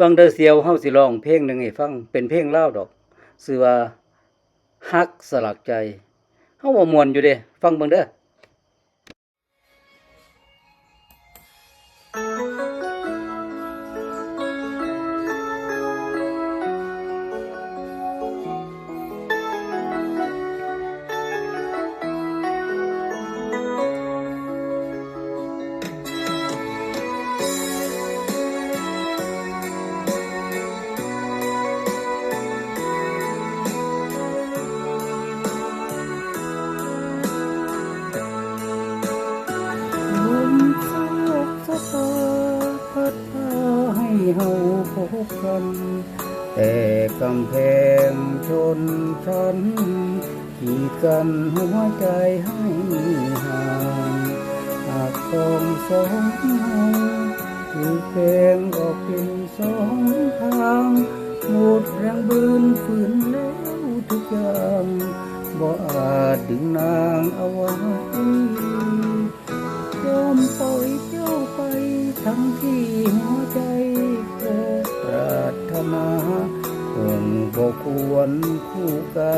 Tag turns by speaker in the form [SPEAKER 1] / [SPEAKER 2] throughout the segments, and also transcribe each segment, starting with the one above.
[SPEAKER 1] ฟังเดอเซียวเฮาสิร้องเพลงหนึ่งให้ฟังเป็นเพลงเล่าดอกชื่อว่าฮักสลักใจเฮาว่ามวนอยู่เด้ฟังเบิ่งเด้อาพบกันแต่กำแพงชนชั้นขีดกันหัวใจให้ห่างหากต้องสองเฮาคือเพลงออกเป็นสองทางหมดแรงบืนฝืนแล้วทุกอย่างบ่อาจดึงนางเอาไว้ยอมปล่อยเจ้าไปทั้งที่หัวใจโค ปรารถนาคงบ่ควรคู่กา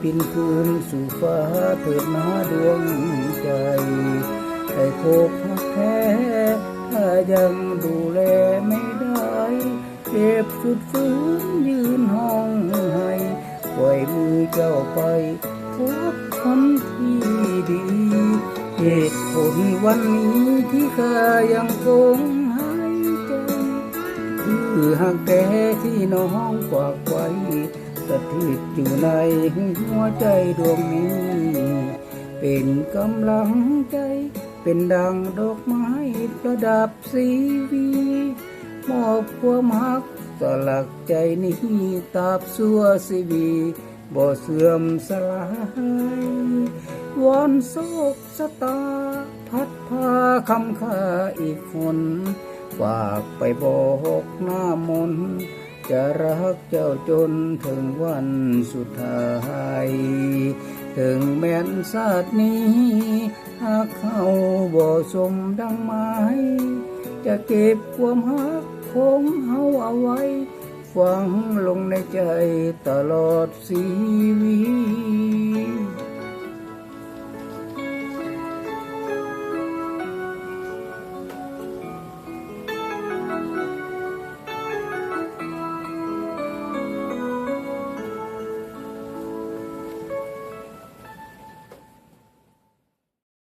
[SPEAKER 1] ปินคืนสู่ฟ้าเถิดนาดวงใจให้โคกหักแท้ถ้ายังดูแลไม่ได้เจ็บสุดฝืนยืนห้องให้ปล่อยมือเจ้าไปพบคนที่ดี เหตุผลวันนี้ที่ข้ายังคง คือหากแต่ที่น้องฝากไว้สถิตอยู่ในหัวใจดวงนี้ เป็นกำลังใจ เป็นดังดอกไม้ประดับสีวีมอบความหักสลักใจนี้ตราบสัวสีวีบ่เสื่อมสลายวอนโศกสตา พัดพาคำค่าอีกคน ฝากไปบอกหน้ามนจะรักเจ้าจนถึงวันสุดท้าย ถึงแม้นศาตร์นี้ หากเขาบ่สมดังไม้จะเก็บความหักของเฮาเอาไว้ ฝังลงในใจตลอดชีวิต